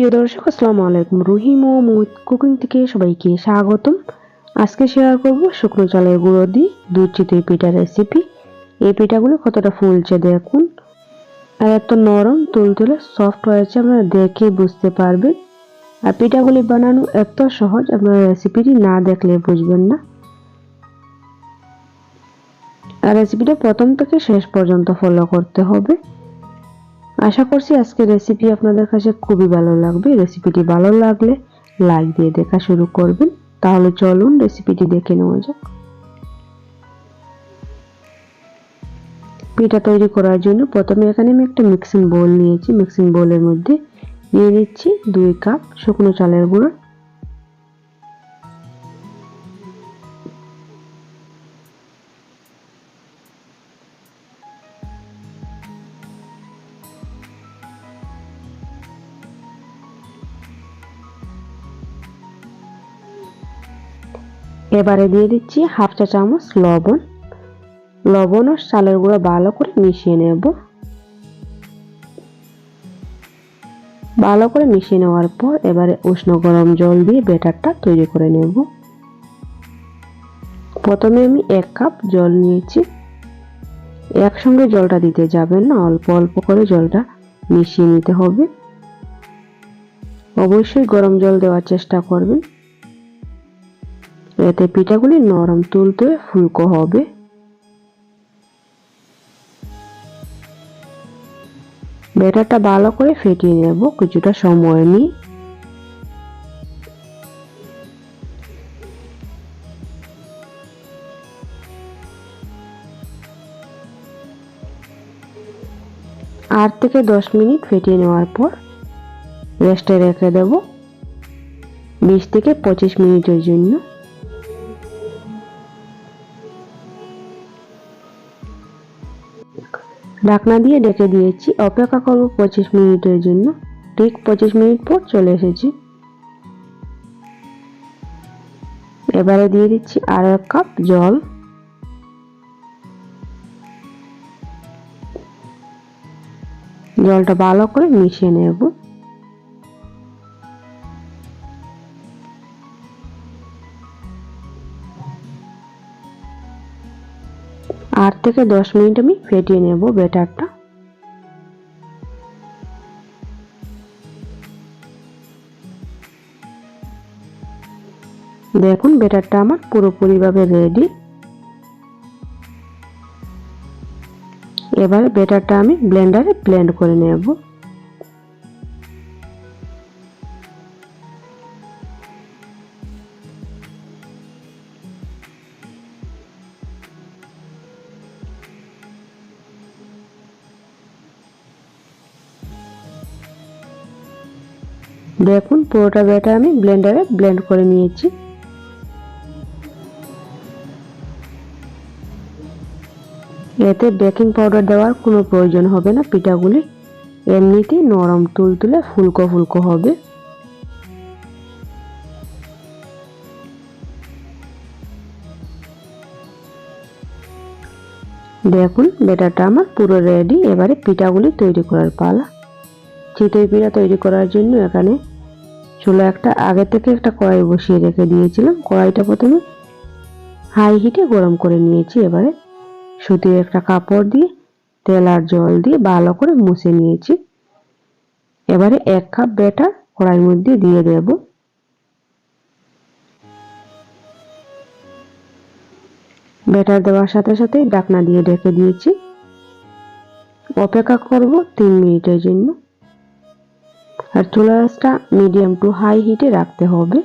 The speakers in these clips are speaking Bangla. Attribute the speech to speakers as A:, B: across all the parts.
A: প্রিয় দর্শক, আসসালামু আলাইকুম। রহিম ও মুহিত কুকিং থেকে সবাইকে স্বাগতম। আজকে শেয়ার করব শুকনো চালের গুঁড়ো দিয়ে দুধ চিতই পিঠা রেসিপি এই পিঠাগুলো কতটা ফুলছে দেখুন। আর এত নরম, তুলতুলে সফট হয়েছে, আপনারা দেখে বুঝতে পারবেন। আর পিঠাগুলি বানানো এত সহজ, আপনারা রেসিপিটি না দেখলে বুঝবেন না। আর রেসিপিটা প্রথম থেকে শেষ পর্যন্ত ফলো করতে হবে। আশা করছি আজকে রেসিপি আপনাদের কাছে খুবই ভালো লাগবে। রেসিপিটি ভালো লাগলে লাইক দিয়ে দেখা শুরু করবেন। তাহলে চলুন রেসিপিটি দেখে নেওয়া যাক। পিঠা তৈরি করার জন্য প্রথমে এখানে আমি একটা মিক্সিং বোল নিয়েছি। মিক্সিং বোলের মধ্যে নিয়ে নিচ্ছি দুই কাপ শুকনো চালের গুঁড়ো। এবারে দিয়ে দিচ্ছি হাফ চা চামচ লবণ। লবণ ও চালের গুঁড়ো ভালো করে মিশিয়ে নেব। ভালো করে মিশিয়ে নেওয়ার পর এবারে উষ্ণ গরম জল দিয়ে ব্যাটারটা তৈরি করে নেব। প্রথমে আমি এক কাপ জল নিয়েছি। একসঙ্গে জলটা দিতে যাবেন না, অল্প অল্প করে জলটা মিশিয়ে নিতে হবে। অবশ্যই গরম জল দেওয়ার চেষ্টা করবেন। এতে পিঠাগুলি নরম তুলতে ফুলকো হবে। ব্যাটারটা ভালো করে ফেটিয়ে নেব, কিছুটা সময় নিয়ে। আট থেকে দশ মিনিট ফেটিয়ে নেওয়ার পর রেস্টে রেখে দেব। বিশ থেকে পঁচিশ মিনিটের জন্য। ঢাকনা দিয়ে ডেকে দিয়েছি। অপেক্ষা করব পঁচিশ মিনিটের জন্য। ঠিক পঁচিশ মিনিট পর চলে এসেছি। এবারে দিয়ে দিচ্ছি আর এক কাপ জল। জলটা ভালো করে মিশিয়ে নেব। আট থেকে দশ মিনিট আমি ফেটিয়ে নেব ব্যাটারটা। দেখুন, ব্যাটারটা আমার পুরোপুরিভাবে রেডি এবার ব্যাটারটা আমি ব্লেন্ডারে ব্লেন্ড করে নেব। দেখুন, পুরোটা ব্যাটার আমি ব্লেন্ডারে ব্লেন্ড করে নিয়েছি। এতে বেকিং পাউডার দেওয়ার কোনো প্রয়োজন হবে না পিঠাগুলি। এমনিতেই নরম তুলতুলে ফুলকো ফুলকো হবে। দেখুন বেটারটা আমার পুরো রেডি এবারে পিঠাগুলি তৈরি করার পালা। চিতই পিঠা তৈরি করার জন্য এখানে চুলো একটা আগে থেকে একটা কড়াই বসিয়ে রেখে দিয়েছিলাম। কড়াইটা প্রথমে হাই হিটে গরম করে নিয়েছি, এবারে সুতির একটা কাপড় দিয়ে তেল আর জল দিয়ে ভালো করে মুছে নিয়েছি। এবারে এক কাপ ব্যাটার কড়াইয়ের মধ্যে দিয়ে দেব। ব্যাটার দেওয়ার সাথে সাথে ডাকনা দিয়ে ঢেকে দিয়েছি। অপেক্ষা করব তিন মিনিটের জন্য। আর চুলা আঁচটা মিডিয়াম টু হাই হিটে রাখতে হবে।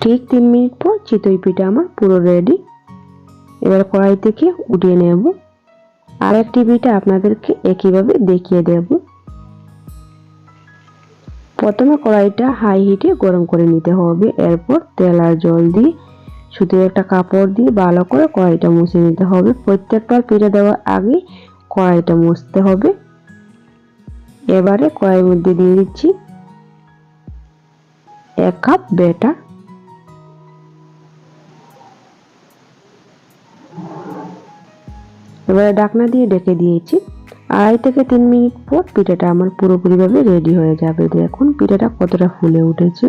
A: ঠিক তিন মিনিট পর চিতই পিঠা আমার পুরো রেডি এবার কড়াই থেকে উঠিয়ে নেব। আর একটি পিঠা আপনাদেরকে একইভাবে দেখিয়ে দেব। প্রথমে কড়াইটা হাই হিটে গরম করে নিতে হবে। এরপর তেল আর জল দিয়ে সুতির একটা কাপড় দিয়ে ভালো করে কড়াইটা মুছে নিতে হবে। প্রত্যেকবার পিঠে দেওয়ার আগে কড়াইটা মুছতে হবে। এবারে কড়াইয়ের মধ্যে দিয়ে দিচ্ছি এক কাপ বেটা। এবারে ডাকনা দিয়ে ডেকে দিয়েছি। আড়াই থেকে তিন মিনিট পর পিঠাটা আমার পুরোপুরিভাবে রেডি হয়ে যাবে। দেখুন পিঠাটা কতটা ফুলে উঠেছে।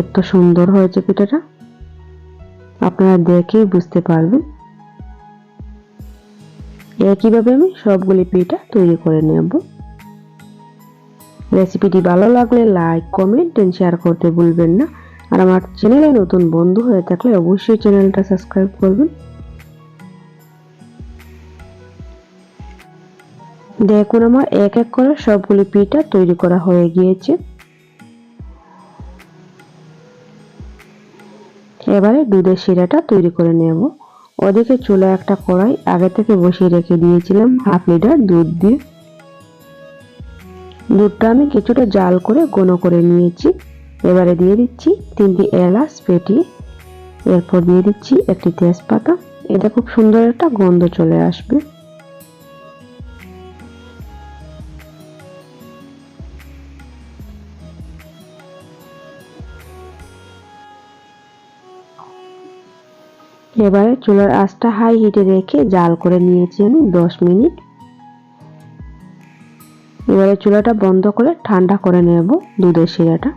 A: এত সুন্দর হয়েছে পিঠাটা। আপনারা দেখেই বুঝতে পারবেন। একইভাবে আমি সবগুলি পিঠা তৈরি করে নেব। রেসিপিটি ভালো লাগলে লাইক, কমেন্ট এন্ড শেয়ার করতে ভুলবেন না। আর আমার চ্যানেলে নতুন বন্ধু হয়ে থাকলে অবশ্যই চ্যানেলটা সাবস্ক্রাইব করবেন। দেখুন আমার এক এক করে সবগুলি পিঠা তৈরি করা হয়ে গিয়েছে। এবারে দুধের শিরাটা তৈরি করে নেব। ওদিকে চুলা একটা কড়াই আগে থেকে বসিয়ে রেখে দিয়েছিলাম হাফ লিটার দুধ দিয়ে। দুধটা আমি কিছুটা জাল করে গুঁড়ো করে নিয়েছি। এবারে দিয়ে দিচ্ছি তিনটি এলাচ পেটি। এরপর দিয়ে দিচ্ছি একটি তেজপাতা। এটা খুব সুন্দর একটা গন্ধ চলে আসবে। এবারে চুলার আঁচটা হাই হিটে রেখে জাল করে নিয়েছি আমি দশ মিনিট। এবারে চুলাটা বন্ধ করে ঠান্ডা করে নেব দুধের শিরাটা।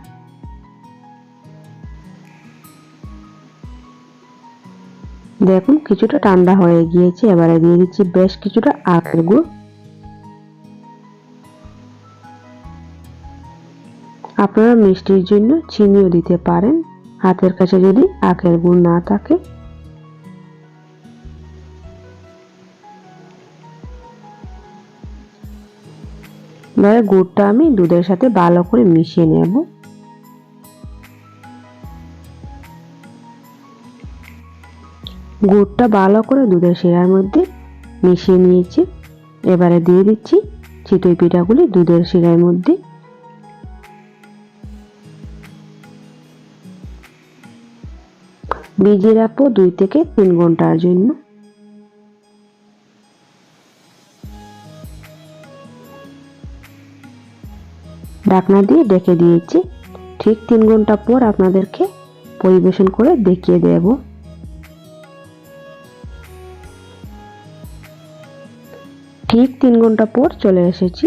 A: দেখুন কিছুটা ঠান্ডা হয়ে গিয়েছে, এবারে দিয়ে দিচ্ছি বেশ কিছুটা আখের গুড়। আপনারা মিষ্টির জন্য চিনিও দিতে পারেন। হাতের কাছে যদি আখের গুড় না থাকে এবারে গুড়টা আমি দুধের সাথে ভালো করে মিশিয়ে নেব। গুড়টা ভালো করে দুধের শিরার মধ্যে মিশিয়ে নিয়েছি। এবারে দিয়ে দিচ্ছি চিতই পিঠাগুলি দুধের শিরার মধ্যে। ভিজিয়ে রাখব দুই থেকে তিন ঘণ্টার জন্য। ঢাকনা দিয়ে ডেকে দিয়েছি। ঠিক তিন ঘণ্টা পর আপনাদেরকে পরিবেশন করে দেখিয়ে দেব। ঠিক তিন ঘণ্টা পর চলে এসেছি।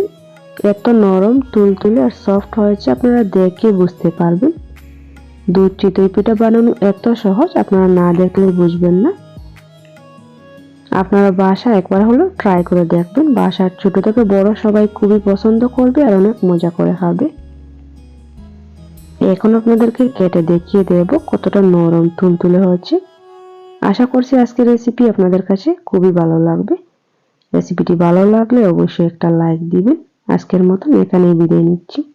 A: এত নরম, তুলতুলে আর সফট হয়েছে আপনারা দেখে বুঝতে পারবেন। দুধ চিতই পিঠা বানানো এত সহজ, আপনারা না দেখলে বুঝবেন না। আপনারা বাসা একবার হলেও ট্রাই করে দেখবেন। বাসার ছোট থেকে বড় সবাই খুবই পছন্দ করবে আর অনেক মজা করে খাবে। এখন আপনাদেরকে কেটে দেখিয়ে দেব কতটা নরম তুলতুলে হয়েছে। আশা করছি আজকের রেসিপি আপনাদের কাছে খুবই ভালো লাগবে। রেসিপিটি ভালো লাগলে অবশ্যই একটা লাইক দিবেন। আজকের মতন এখানেই বিদায় নিচ্ছি।